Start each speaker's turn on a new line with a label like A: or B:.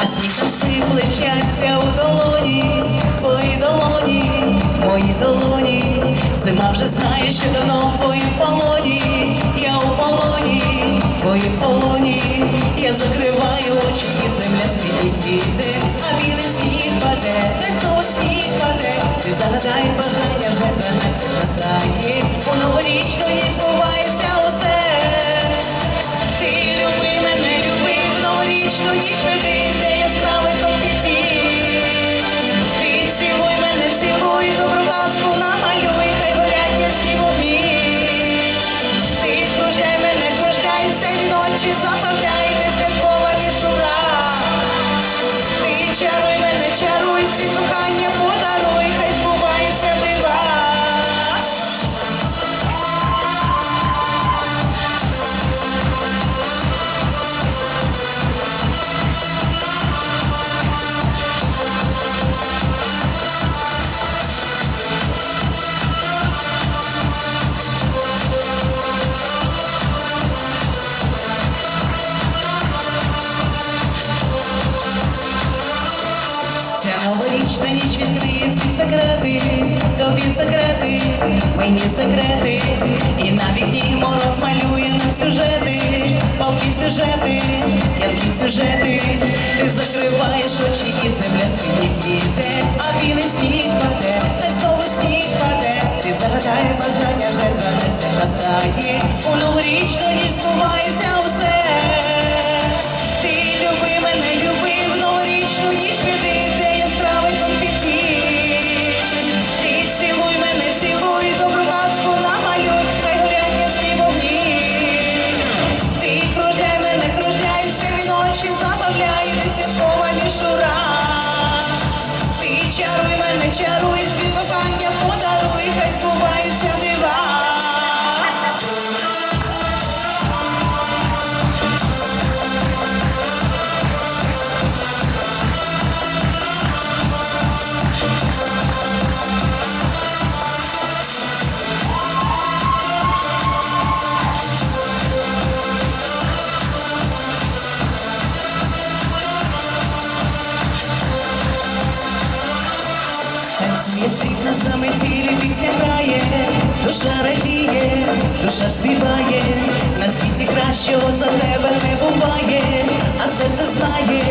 A: А світ плещався у долоні, твої долоні, мої долоні, зима вже знає, що давно в полоні, я у полоні, в полоні, я закриваю очі, і земля спідійде, а білий не знову сніг паде, ти загадай бажання вже до настає, у новорічної збуває. Тобі секрети, мені секрети, і на вікні мороз малює нам сюжети, палки сюжети, яркі сюжети, ти закриваєш очі і земля спільні іде, а білий сніг паде, чаруй мене, чаруй, світ кохання подаруй, хай збуваються світ на заметілі, пісня грає, душа радіє, душа співає, на світі кращого за тебе не буває, а серце знає,